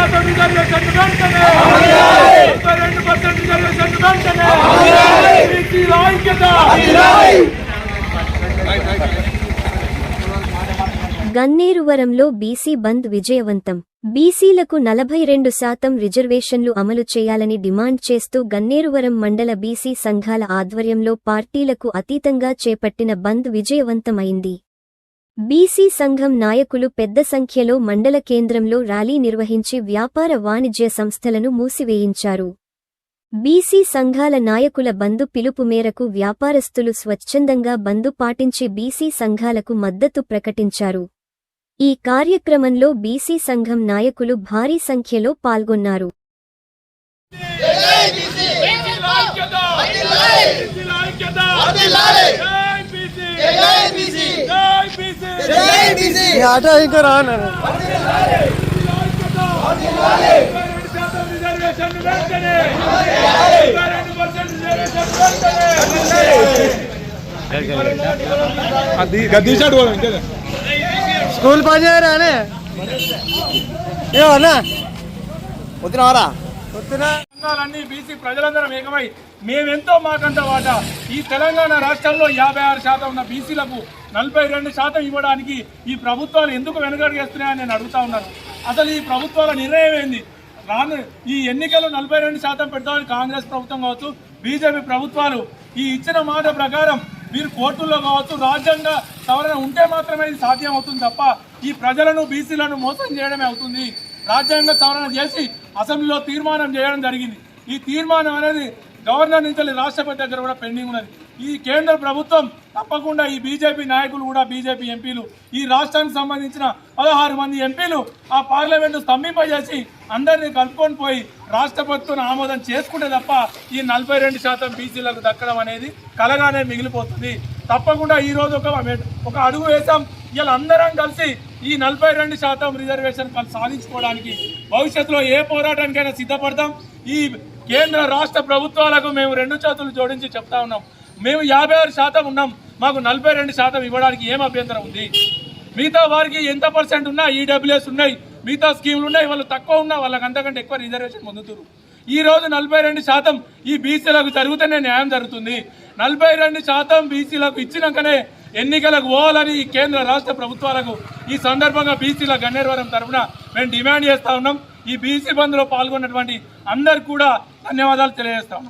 శాతం రిజర్వేషన్ వెంటనే. ముప్పై రెండు పర్సెంట్ రిజర్వేషన్ వెంటనే. ఐక్యత. గన్నేరువరంలో బీసీ బంద్ విజయవంతం. బీసీలకు నలభై రెండు శాతం రిజర్వేషన్లు అమలు చేయాలని డిమాండ్ చేస్తూ గన్నేరువరం మండల బీసీ సంఘాల ఆధ్వర్యంలో పార్టీలకు అతీతంగా చేపట్టిన బంద్ విజయవంతమైంది. బీసీ సంఘం నాయకులు పెద్ద సంఖ్యలో మండల కేంద్రంలో ర్యాలీ నిర్వహించి వ్యాపార వాణిజ్య సంస్థలను మూసివేయించారు. బీసీ సంఘాల నాయకుల బంధు పిలుపు మేరకు వ్యాపారస్తులు స్వచ్ఛందంగా బంధు పాటించి బీసీ సంఘాలకు మద్దతు ప్రకటించారు. ఈ కార్యక్రమంలో బీసీ సంఘం నాయకులు భారీ సంఖ్యలో పాల్గొన్నారు బీసీల ఐక్యత బీసీల ఐక్యత జై బీసీ జై బీసీ ఈ ఆటో ఇంకా రాను. స్కూల్ పని చేయరానే ఏమన్నా వద్దునారా? సంఘాలన్నీ బీసీ ప్రజలందరం ఏకమై మేమెంతో మాకంట వాట. ఈ తెలంగాణ రాష్ట్రంలో యాభై ఆరు శాతం ఉన్న బీసీలకు నలభై రెండు శాతం ఇవ్వడానికి ఈ ప్రభుత్వాలు ఎందుకు వెనుకడుగేస్తున్నాయని నేను అడుగుతా ఉన్నాను. అసలు ఈ ప్రభుత్వాల నిర్ణయం ఏంది? రాను ఈ ఎన్నికలు నలభై రెండు శాతం పెడతామని కాంగ్రెస్ ప్రభుత్వం కావచ్చు బీజేపీ ప్రభుత్వాలు ఈ ఇచ్చిన మాట ప్రకారం మీరు కోర్టుల్లో కావచ్చు రాజ్యాంగ సవరణ ఉంటే మాత్రమే ఇది సాధ్యం అవుతుంది తప్ప ఈ ప్రజలను బీసీలను మోసం చేయడమే అవుతుంది. రాజ్యాంగ సవరణ చేసి అసెంబ్లీలో తీర్మానం చేయడం జరిగింది. ఈ తీర్మానం అనేది గవర్నర్ నుంచి రాష్ట్రపతి దగ్గర కూడా పెండింగ్ ఉన్నది. ఈ కేంద్ర ప్రభుత్వం తప్పకుండా ఈ బీజేపీ నాయకులు కూడా బీజేపీ ఎంపీలు ఈ రాష్ట్రానికి సంబంధించిన పదహారు మంది ఎంపీలు ఆ పార్లమెంటు స్తంభింపజేసి అందరినీ కలుపుకొని పోయి రాష్ట్రపతితో ఆమోదం చేసుకుంటే తప్ప ఈ నలభై రెండు శాతం బీసీలకు దక్కడం అనేది కలగానే మిగిలిపోతుంది. తప్పకుండా ఈ రోజు ఒక ఒక అడుగు వేసాం ఇలా అందరం కలిసి ఈ నలభై రెండు శాతం రిజర్వేషన్ సాధించుకోవడానికి భవిష్యత్తులో ఏ పోరాటానికైనా సిద్ధపడతాం. ఈ కేంద్ర రాష్ట్ర ప్రభుత్వాలకు మేము రెండు చేతులు జోడించి చెప్తా ఉన్నాం. మేము యాభై ఆరు శాతం ఉన్నాం. మాకు నలభై రెండు శాతం ఇవ్వడానికి ఏం అభ్యంతరం ఉంది? మిగతా వారికి ఎంత పర్సెంట్ ఉన్నా ఈడబ్ల్యూఎస్ ఉన్నాయి. మిగతా స్కీములు ఉన్నాయి. వాళ్ళు తక్కువ ఉన్నా వాళ్ళకి అంతకంటే ఎక్కువ రిజర్వేషన్ పొందుతున్నారు ఈ రోజు నలభై రెండు శాతం ఈ బీసీలకు జరుగుతూనే న్యాయం జరుగుతుంది. నలభై రెండు శాతం బీసీలకు ఇచ్చినాకనే ఎన్నికలకు పోవాలని ఈ కేంద్ర రాష్ట్ర ప్రభుత్వాలకు ఈ సందర్భంగా బీసీల గన్నేరవరం తరఫున మేము డిమాండ్ చేస్తా ఉన్నాం. ఈ బీసీ బంద్లో పాల్గొన్నటువంటి అందరు కూడా ధన్యవాదాలు తెలియజేస్తాం